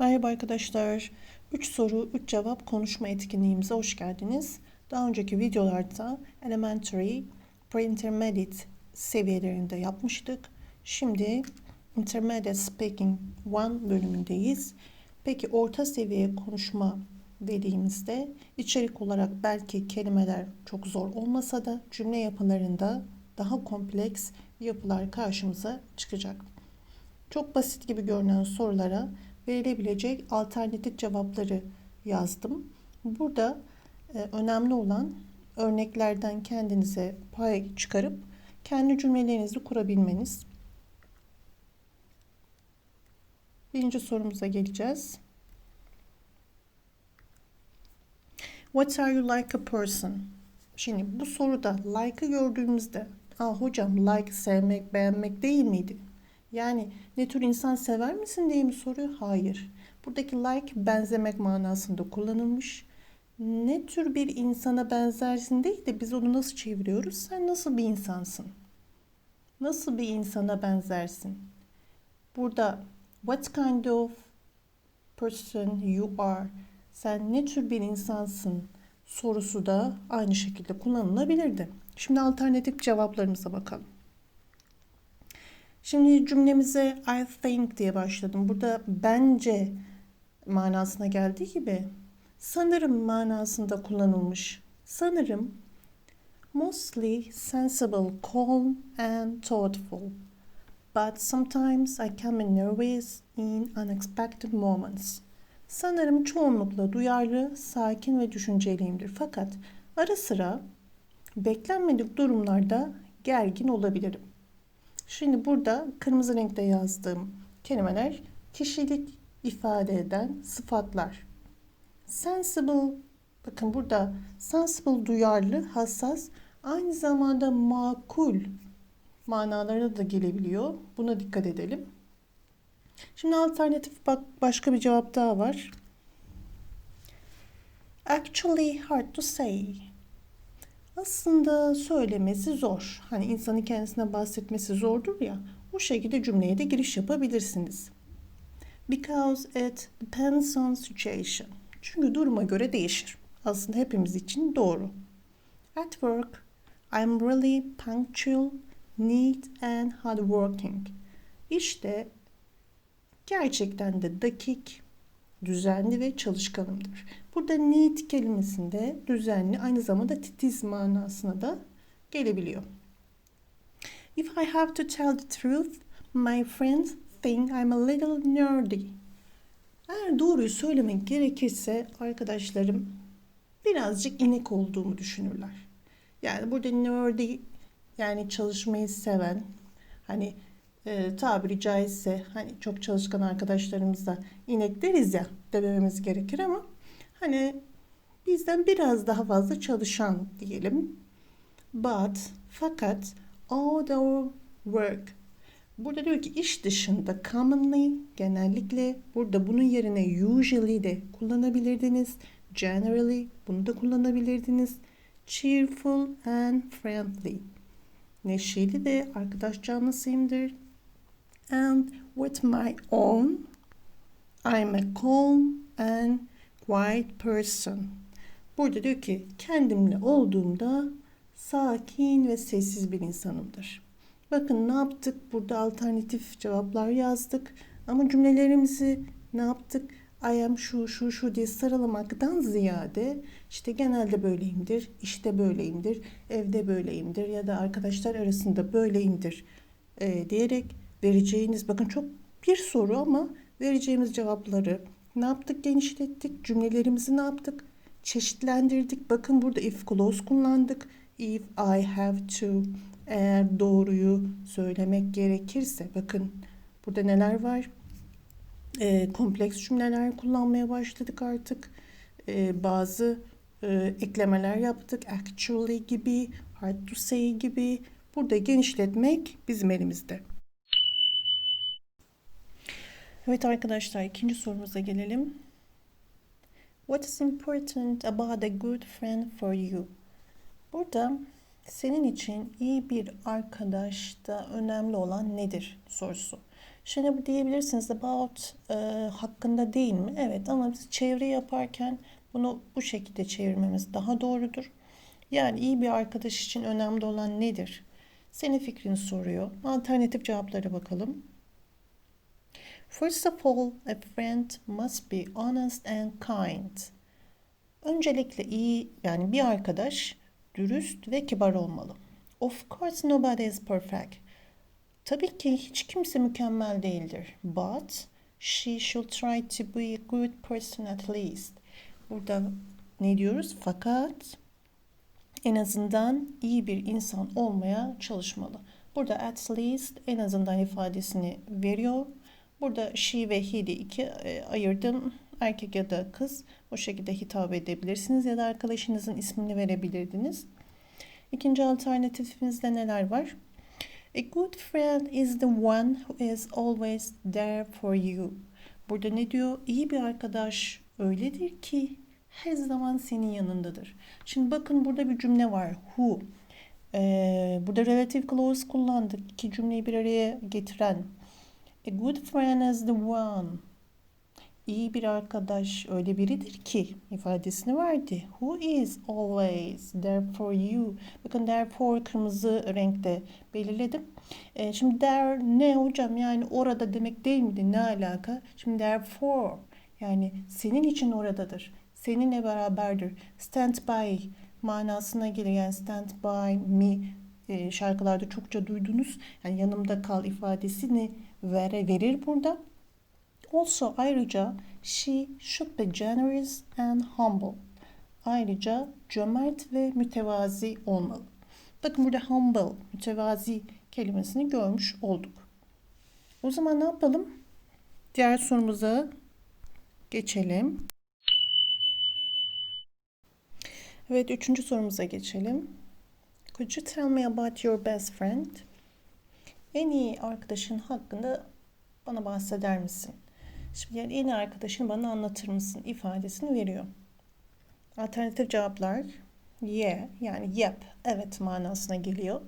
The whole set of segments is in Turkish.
Merhaba arkadaşlar. 3 soru, 3 cevap konuşma etkinliğimize hoş geldiniz. Daha önceki videolarda elementary, pre-intermediate seviyelerinde yapmıştık. Şimdi intermediate speaking 1 bölümündeyiz. Peki orta seviye konuşma dediğimizde içerik olarak belki kelimeler çok zor olmasa da cümle yapılarında daha kompleks yapılar karşımıza çıkacak. Çok basit gibi görünen sorulara verilebilecek alternatif cevapları yazdım. Burada e, önemli olan örneklerden kendinize pay çıkarıp kendi cümlelerinizi kurabilmeniz. Birinci sorumuza geleceğiz. What are you like a person? Şimdi bu soruda like'ı gördüğümüzde, Aa, hocam like sevmek, beğenmek değil miydi? Yani ne tür insan sever misin diye mi soruyor? Hayır. Buradaki like benzemek manasında kullanılmış. Ne tür bir insana benzersin değil de biz onu nasıl çeviriyoruz? Sen nasıl bir insansın? Nasıl bir insana benzersin? Burada what kind of person you are? Sen ne tür bir insansın? sorusu da aynı şekilde kullanılabilirdi. Şimdi alternatif cevaplarımıza bakalım. Şimdi cümlemize I think diye başladım. Burada bence manasına geldiği gibi sanırım manasında kullanılmış. Sanırım mostly sensible, calm and thoughtful. But sometimes I come nervous in unexpected moments. Sanırım çoğunlukla duyarlı, sakin ve düşünceliyimdir. Fakat ara sıra beklenmedik durumlarda gergin olabilirim. Şimdi burada kırmızı renkte yazdığım kelimeler kişilik ifade eden sıfatlar. Sensible, bakın burada sensible duyarlı, hassas, aynı zamanda makul manalarına da gelebiliyor. Buna dikkat edelim. Şimdi alternatif bak başka bir cevap daha var. Actually hard to say. Aslında söylemesi zor. Hani insanın kendisine bahsetmesi zordur ya. O şekilde cümleye de giriş yapabilirsiniz. Because it depends on situation. Çünkü duruma göre değişir. Aslında hepimiz için doğru. At work, I'm really punctual, neat and hardworking. İşte gerçekten de dakik, düzenli ve çalışkanımdır. Burada neat kelimesinde düzenli aynı zamanda titiz manasına da gelebiliyor. If I have to tell the truth, my friends think I'm a little nerdy. Eğer doğruyu söylemek gerekirse arkadaşlarım birazcık inek olduğumu düşünürler. Yani burada nerdy yani çalışmayı seven, hani e, tabiri caizse hani çok çalışkan arkadaşlarımızda inek deriz ya demememiz gerekir ama hani bizden biraz daha fazla çalışan diyelim. But fakat outdoor work Burada diyor ki iş dışında commonly genellikle burada bunun yerine usually de kullanabilirdiniz. Generally bunu da kullanabilirdiniz. Cheerful and friendly. Neşeli de arkadaş canlısıyımdır and with my own, I'm a calm and quiet person. Burada diyor ki kendimle olduğumda sakin ve sessiz bir insanımdır. Bakın ne yaptık? Burada alternatif cevaplar yazdık. Ama cümlelerimizi ne yaptık? I am şu şu şu diye sıralamaktan ziyade işte genelde böyleyimdir, işte böyleyimdir, evde böyleyimdir ya da arkadaşlar arasında böyleyimdir e, diyerek vereceğiniz bakın çok bir soru ama vereceğimiz cevapları ne yaptık? Genişlettik cümlelerimizi ne yaptık? Çeşitlendirdik. Bakın burada if clause kullandık. İf I have to eğer doğruyu söylemek gerekirse bakın burada neler var e, kompleks cümleler kullanmaya başladık artık e, bazı e, eklemeler yaptık actually gibi hard to say gibi burada genişletmek bizim elimizde. Evet arkadaşlar ikinci sorumuza gelelim. What is important about a good friend for you? Burada senin için iyi bir arkadaşta önemli olan nedir sorusu. Şimdi bu diyebilirsiniz about e, hakkında değil mi? Evet ama biz çeviri yaparken bunu bu şekilde çevirmemiz daha doğrudur. Yani iyi bir arkadaş için önemli olan nedir? Senin fikrini soruyor. Alternatif cevaplara bakalım. First of all, a friend must be honest and kind. Öncelikle iyi yani bir arkadaş dürüst ve kibar olmalı. Of course nobody is perfect. Tabii ki hiç kimse mükemmel değildir. But she should try to be a good person at least. Burada ne diyoruz? Fakat en azından iyi bir insan olmaya çalışmalı. Burada at least en azından ifadesini veriyor. Burada she ve he'de iki e, ayırdım. Erkek ya da kız o şekilde hitap edebilirsiniz ya da arkadaşınızın ismini verebilirdiniz. İkinci alternatifimizde neler var? A good friend is the one who is always there for you. Burada ne diyor? İyi bir arkadaş öyledir ki her zaman senin yanındadır. Şimdi bakın burada bir cümle var. Who. Ee, burada relative clause kullandık. İki cümleyi bir araya getiren. A good friend is the one. İyi bir arkadaş öyle biridir ki ifadesini verdi. Who is always there for you. Bakın therefore kırmızı renkte belirledim. E, şimdi there ne hocam yani orada demek değil miydi? Ne alaka? Şimdi therefore yani senin için oradadır. Seninle beraberdir. Stand by manasına gelir. Yani stand by me e, şarkılarda çokça duydunuz. Yani yanımda kal ifadesini vere, verir burada. Also ayrıca she should be generous and humble. Ayrıca cömert ve mütevazi olmalı. Bakın burada humble, mütevazi kelimesini görmüş olduk. O zaman ne yapalım? Diğer sorumuza geçelim. Evet, üçüncü sorumuza geçelim. Could you tell me about your best friend? En iyi arkadaşın hakkında bana bahseder misin? Şimdi yani en iyi arkadaşını bana anlatır mısın ifadesini veriyor. Alternatif cevaplar yeah yani yep evet manasına geliyor.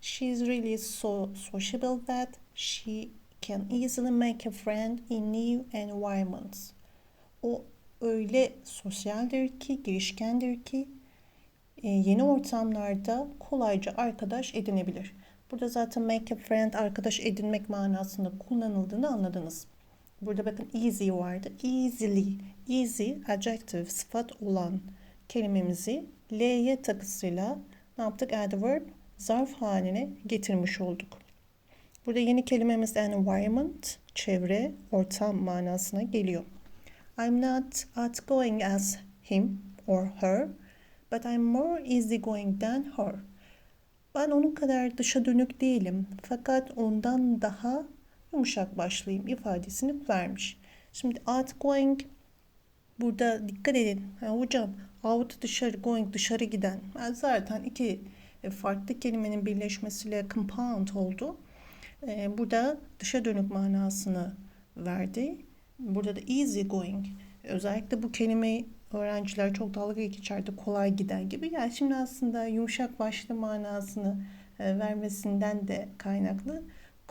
She is really so sociable that she can easily make a friend in new environments. O öyle sosyaldir ki, girişkendir ki e, yeni ortamlarda kolayca arkadaş edinebilir. Burada zaten make a friend arkadaş edinmek manasında kullanıldığını anladınız. Burada bakın easy vardı. Easily, easy adjective sıfat olan kelimemizi L'ye takısıyla ne yaptık? Adverb zarf haline getirmiş olduk. Burada yeni kelimemiz environment, çevre, ortam manasına geliyor. I'm not outgoing as him or her, but I'm more easygoing than her. Ben onun kadar dışa dönük değilim fakat ondan daha yumuşak başlayayım ifadesini vermiş. Şimdi outgoing burada dikkat edin. Yani hocam out dışarı going dışarı giden. Yani zaten iki e, farklı kelimenin birleşmesiyle compound oldu. E, burada dışa dönük manasını verdi. Burada da easy going. Özellikle bu kelimeyi öğrenciler çok dalga geçerdi kolay giden gibi. Yani şimdi aslında yumuşak başlı manasını e, vermesinden de kaynaklı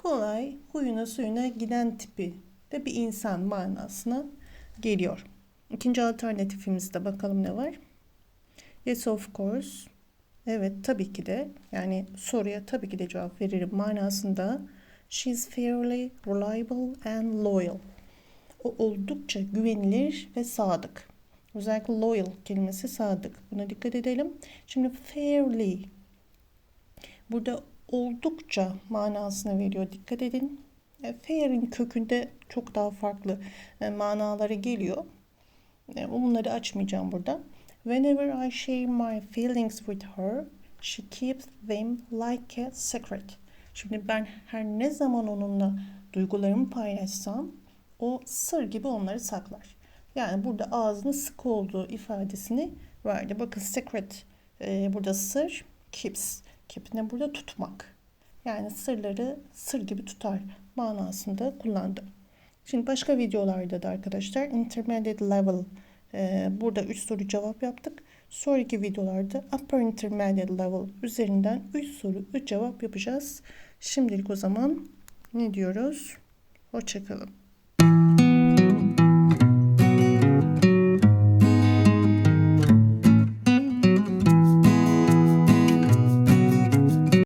kolay huyuna suyuna giden tipi de bir insan manasına geliyor. İkinci alternatifimizde bakalım ne var? Yes of course. Evet tabii ki de yani soruya tabii ki de cevap veririm manasında she's fairly reliable and loyal. O oldukça güvenilir ve sadık. Özellikle loyal kelimesi sadık. Buna dikkat edelim. Şimdi fairly burada oldukça manasını veriyor. Dikkat edin. E, fair'in kökünde çok daha farklı e, manaları geliyor. E, bunları açmayacağım burada. Whenever I share my feelings with her, she keeps them like a secret. Şimdi ben her ne zaman onunla duygularımı paylaşsam o sır gibi onları saklar. Yani burada ağzını sık olduğu ifadesini verdi. Bakın secret e, burada sır, keeps. Keep ne burada tutmak. Yani sırları sır gibi tutar manasında kullandım. Şimdi başka videolarda da arkadaşlar intermediate level e, burada 3 soru cevap yaptık. Sonraki videolarda upper intermediate level üzerinden 3 soru 3 cevap yapacağız. Şimdilik o zaman ne diyoruz? Hoşçakalın.